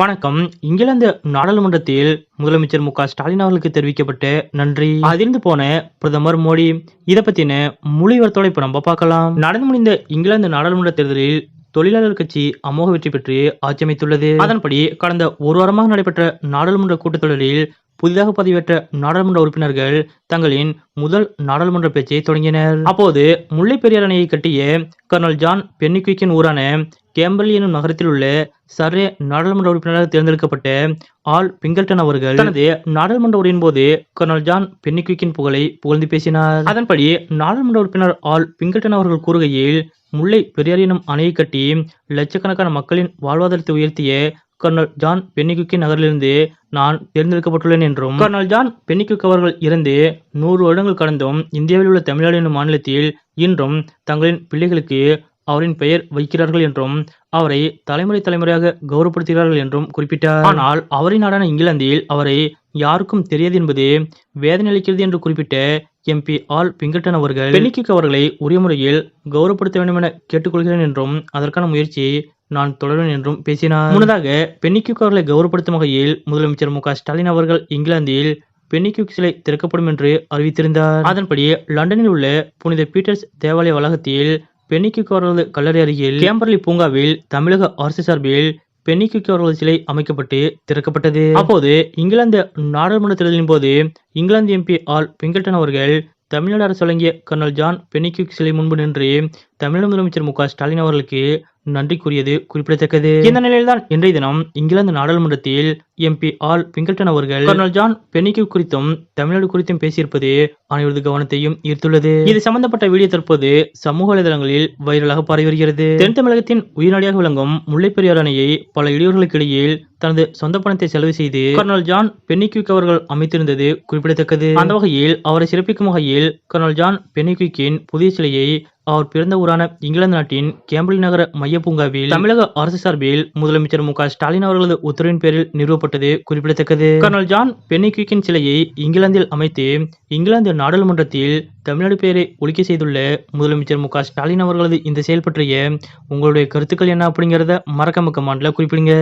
வணக்கம். இங்கிலாந்து நாடாளுமன்றத்தில் முதலமைச்சர் மு க ஸ்டாலின் அவர்களுக்கு தெரிவிக்கப்பட்ட நன்றி. அதிர்ந்து போன பிரதமர் மோடி இதை பத்தின முழு விவரத்தோட இப்ப நம்ம பார்க்கலாம். நடந்து முடிந்த இங்கிலாந்து நாடாளுமன்ற தேர்தலில் தொழிலாளர் கட்சி அமோக வெற்றி பெற்று ஆட்சி அமைத்துள்ளது. அதன்படி கடந்த ஒரு வாரமாக நடைபெற்ற நாடாளுமன்ற கூட்டத்தொடரில் புதிதாக பதிவேற்ற நாடாளுமன்ற உறுப்பினர்கள் தங்களின் முதல் நாடாளுமன்ற பேச்சை தொடங்கினர். அப்போது முல்லை பெரியார் அணையை கட்டிய கர்னல் ஜான் பென்னிக்விக்கின் ஊரான கேம்பல் எனும் நகரத்தில் உள்ள சர்ரே நாடாளுமன்ற உறுப்பினராக தேர்ந்தெடுக்கப்பட்ட ஆல் பிங்கல்டன் அவர்கள் தனது நாடாளுமன்ற உரையின் போது கர்னல் ஜான் பென்னிக்விக்கின் புகழை புகழ்ந்து பேசினார். அதன்படி நாடாளுமன்ற உறுப்பினர் ஆல் பிங்கல்டன் அவர்கள் கூறுகையில் முல்லை பெரியார் எனும் அணையை கட்டி லட்சக்கணக்கான மக்களின் வாழ்வாதாரத்தை உயர்த்திய கர்னல் ஜான் பென்னிகுக்கி நகரிலிருந்து நான் தேர்ந்தெடுக்கப்பட்டுள்ளேன் என்றும் கர்னல் ஜான் பென்னிகுக் அவர்கள் இருந்து நூறு வருடங்கள் கடந்தும் இந்தியாவில் உள்ள தமிழ்நாடு என்னும் மாநிலத்தில் இன்றும் தங்களின் பிள்ளைகளுக்கு அவரின் பெயர் வைக்கிறார்கள் என்றும் அவரை தலைமுறை தலைமுறையாக கௌரவப்படுத்துகிறார்கள் என்றும் குறிப்பிட்டார். ஆனால் அவரின் நாடான இங்கிலாந்தில் அவரை யாருக்கும் தெரியாது என்பது வேதனை அளிக்கிறது என்று குறிப்பிட்ட எம்பி ஆல் பிங்கட்டன் அவர்கள் பென்னிக்குக் அவர்களை உரிய முறையில் கௌரவப்படுத்த வேண்டும் என கேட்டுக்கொள்கிறேன் என்றும் அதற்கான முயற்சி நான் தொடருவேன் என்றும் பேசினார். முன்னதாக பென்னிக்யூக் அவர்களை கௌரவப்படுத்தும் வகையில் முதலமைச்சர் மு ஸ்டாலின் அவர்கள் இங்கிலாந்தில் பென்னிக்யூக் சிலை திறக்கப்படும் என்று அறிவித்திருந்தார். அதன்படி லண்டனில் உள்ள புனித பீட்டர்ஸ் தேவாலய வளாகத்தில் பென்னிக்யூக் அவர்களது கல்லறை அருகில் கேம்பர்லி பூங்காவில் தமிழக அரசு சார்பில் பென்னிக்யூக் அவர்களது சிலை அமைக்கப்பட்டு திறக்கப்பட்டது. அப்போது இங்கிலாந்து நாடாளுமன்ற தேர்தலின் போது இங்கிலாந்து எம்பி ஆல் பிங்கல்டன் அவர்கள் தமிழ்நாடு அரசு வழங்கிய கர்னல் ஜான் பென்னிக்யூக் சிலை முன்பு நின்று தமிழக முதலமைச்சர் மு ஸ்டாலின் அவர்களுக்கு நன்றி கூறியது குறிப்பிடத்தக்கது. இந்த நிலையில்தான் இன்றைய தினம் இங்கிலாந்து நாடாளுமன்றத்தில் எம்பி ஆல் பிங்கல்டன் அவர்கள் கர்னல் ஜான் பென்னிக்யூக் குறித்தும் தமிழ்நாடு குறித்தும் பேசியிருப்பது அனைவரது கவனத்தையும் ஈர்த்துள்ளது. இது சம்பந்தப்பட்ட வீடியோ தற்போது சமூக வலைதளங்களில் வைரலாக பரவி வருகிறது. தென் தமிழகத்தின் உயிர்நாடியாக விளங்கும் முல்லைப்பெரியார் அணையை பல இடையூறுகளுக்கு இடையில் தனது சொந்த பணத்தை செலவு செய்து கர்னல் ஜான் பென்னிக்யூக் அவர்கள் அமைத்திருந்தது குறிப்பிடத்தக்கது. அந்த வகையில் அவரை சிறப்பிக்கும் வகையில் கர்னல் ஜான் பென்னிக்யூக்கின் புதிய சிலையை அவர் பிறந்த ஊரான இங்கிலாந்து நாட்டின் கேம்பிள் நகர மைய பூங்காவில் தமிழக அரசு சார்பில் முதலமைச்சர் மு க ஸ்டாலின் அவர்களது உத்தரவின் பேரில் செய்யப்பட்டது குறிப்பிடத்தக்கது. கர்னல் ஜான் பென்னிக்விக்கின் சிலையை இங்கிலாந்தில் அமைத்து இங்கிலாந்து நாடாளுமன்றத்தில் தமிழ்நாடு பெயரை ஒழிக்க செய்துள்ள முதலமைச்சர் மு ஸ்டாலின் அவர்களது இந்த செயல் பற்றிய உங்களுடைய கருத்துக்கள் என்ன அப்படிங்கிறத மறக்காம மாண்டில் குறிப்பிடுங்க.